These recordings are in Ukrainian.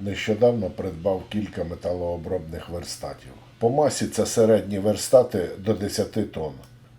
Нещодавно придбав кілька металообробних верстатів. По масі це середні верстати до 10 тонн.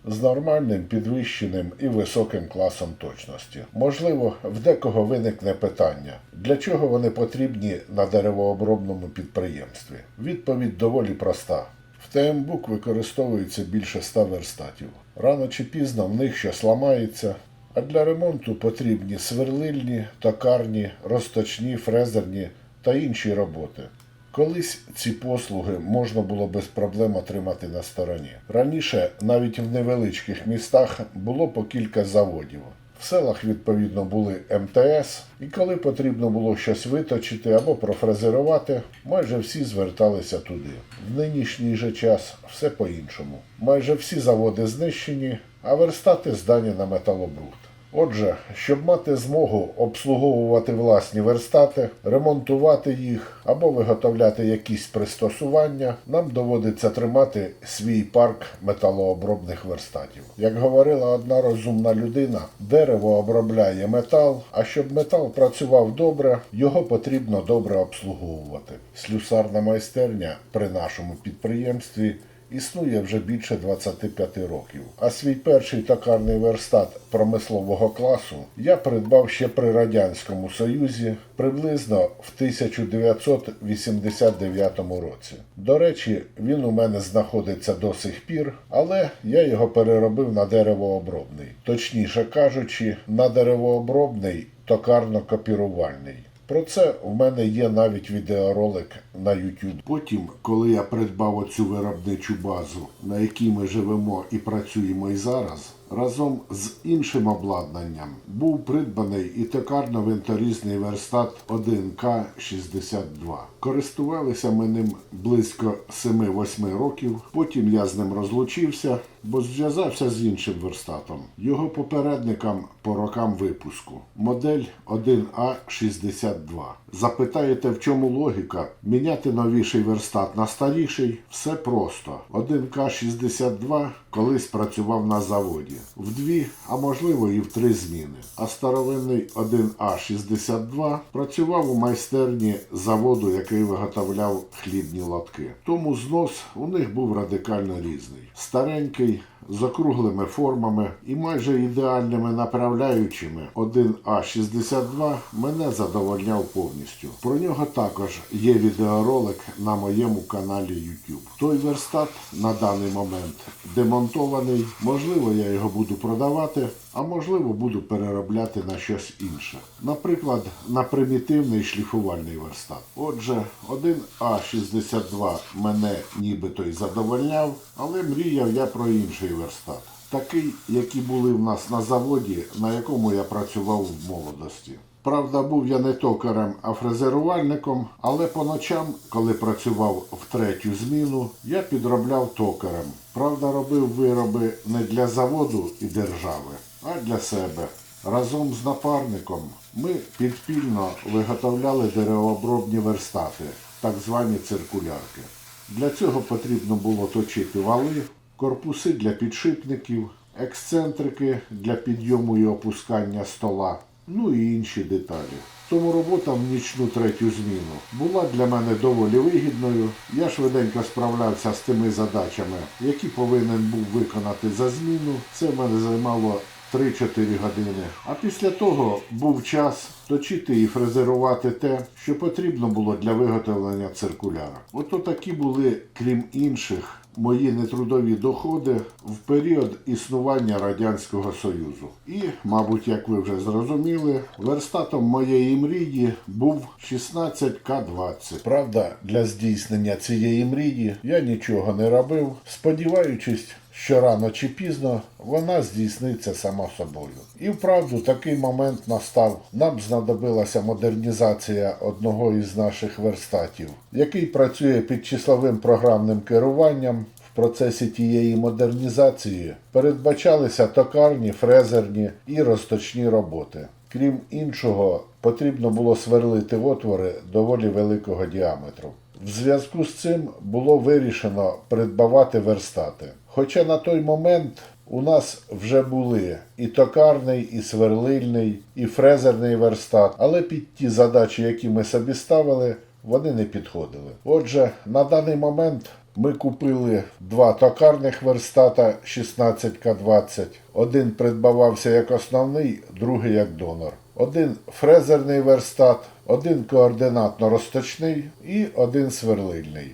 З нормальним підвищеним і високим класом точності. Можливо, в декого виникне питання, для чого вони потрібні на деревообробному підприємстві. Відповідь доволі проста. В ТМБУК використовується більше 100 верстатів. Рано чи пізно в них щось ламається, а для ремонту потрібні сверлильні, токарні, розточні, фрезерні та інші роботи. Колись ці послуги можна було без проблем отримати на стороні. Раніше навіть в невеличких містах було по кілька заводів. В селах, відповідно, були МТС, і коли потрібно було щось виточити або профрезерувати, майже всі зверталися туди. В нинішній же час все по-іншому. Майже всі заводи знищені, а верстати здані на металобрухт. Отже, щоб мати змогу обслуговувати власні верстати, ремонтувати їх або виготовляти якісь пристосування, нам доводиться тримати свій парк металообробних верстатів. Як говорила одна розумна людина, дерево обробляє метал, а щоб метал працював добре, його потрібно добре обслуговувати. Слюсарна майстерня при нашому підприємстві існує вже більше 25 років. А свій перший токарний верстат промислового класу я придбав ще при Радянському Союзі приблизно в 1989 році. До речі, він у мене знаходиться до сих пір, але я його переробив на деревообробний, точніше кажучи, на деревообробний токарно-копірувальний. Про це в мене є навіть відеоролик на YouTube. Потім, коли я придбав оцю виробничу базу, на якій ми живемо і працюємо і зараз, разом з іншим обладнанням був придбаний і токарно-винторізний верстат 1К62. Користувалися ми ним близько 7-8 років. Потім я з ним розлучився, бо зв'язався з іншим верстатом, його попередникам по рокам випуску. Модель 1А62. Запитаєте, в чому логіка? Міняти новіший верстат на старіший все просто. 1К62 колись працював на заводі в дві, а можливо і в три зміни. А старовинний 1А62 працював у майстерні заводу, який виготовляв хлібні лотки. Тому знос у них був радикально різний. Старенький з округлими формами і майже ідеальними направляючими 1А62 мене задовольняв повністю. Про нього також є відеоролик на моєму каналі YouTube. Той верстат на даний момент демонтований. Можливо, я його буду продавати, а можливо, буду переробляти на щось інше. Наприклад, на примітивний шліфувальний верстат. Отже, 1А62 мене нібито й задовольняв, але мріяв я про інший верстат. Такий, які були в нас на заводі, на якому я працював в молодості. Правда, був я не токарем, а фрезерувальником, але по ночам, коли працював в третю зміну, я підробляв токарем. Правда, робив вироби не для заводу і держави, а для себе. Разом з напарником ми підпільно виготовляли деревообробні верстати, так звані циркулярки. Для цього потрібно було точити вали, корпуси для підшипників, ексцентрики для підйому і опускання стола, ну і інші деталі. Тому робота в нічну третю зміну була для мене доволі вигідною. Я швиденько справлявся з тими задачами, які повинен був виконати за зміну. Це в мене займало 3-4 години. А після того був час точити і фрезерувати те, що потрібно було для виготовлення циркуляра. Ото такі були, крім інших, мої нетрудові доходи в період існування Радянського Союзу. І, мабуть, як ви вже зрозуміли, верстатом моєї мрії був 16К20. Правда, для здійснення цієї мрії я нічого не робив, сподіваючись, що рано чи пізно вона здійсниться сама собою. І вправду такий момент настав. Нам знадобилася модернізація одного із наших верстатів, який працює під числовим програмним керуванням. В процесі тієї модернізації передбачалися токарні, фрезерні і розточні роботи. Крім іншого, потрібно було сверлити отвори доволі великого діаметру. В зв'язку з цим було вирішено придбавати верстати. Хоча на той момент у нас вже були і токарний, і сверлильний, і фрезерний верстат, але під ті задачі, які ми собі ставили, вони не підходили. Отже, на даний момент ми купили два токарних верстата 16К20. Один придбавався як основний, другий як донор. Один фрезерний верстат, один координатно-розточний і один сверлильний.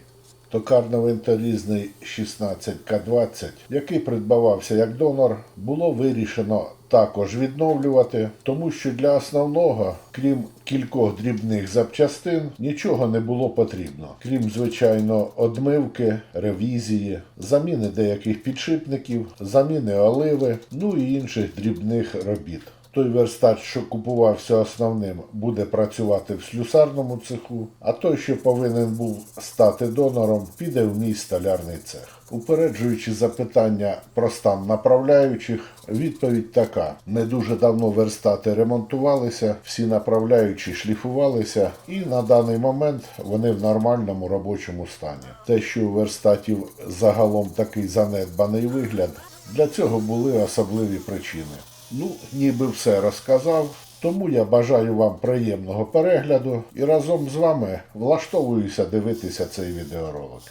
Токарно-винторізний 16К20, який придбавався як донор, було вирішено також відновлювати, тому що для основного, крім кількох дрібних запчастин, нічого не було потрібно, крім звичайно одмивки, ревізії, заміни деяких підшипників, заміни оливи, ну і інших дрібних робіт. Той верстат, що купувався основним, буде працювати в слюсарному цеху, а той, що повинен був стати донором, піде в мій столярний цех. Упереджуючи запитання про стан направляючих, відповідь така: не дуже давно верстати ремонтувалися, всі направляючі шліфувалися, і на даний момент вони в нормальному робочому стані. Те, що у верстатів загалом такий занедбаний вигляд, для цього були особливі причини. Ну, ніби все розказав. Тому я бажаю вам приємного перегляду і разом з вами влаштовуюся дивитися цей відеоролик.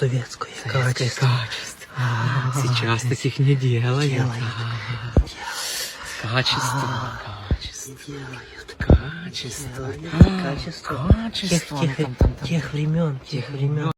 Советское качество. качество. Сейчас таких не делают. Делают. Качество. Качество. Делают. Качество. Качество. Тех времен, тех времен.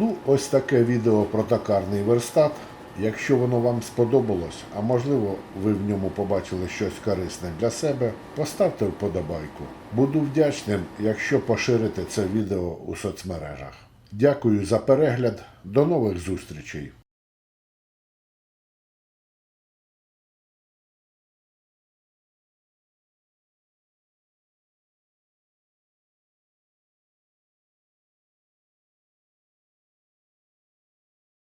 Ну, ось таке відео про токарний верстат. Якщо воно вам сподобалось, а можливо ви в ньому побачили щось корисне для себе, поставте вподобайку. Буду вдячним, якщо поширите це відео у соцмережах. Дякую за перегляд. До нових зустрічей!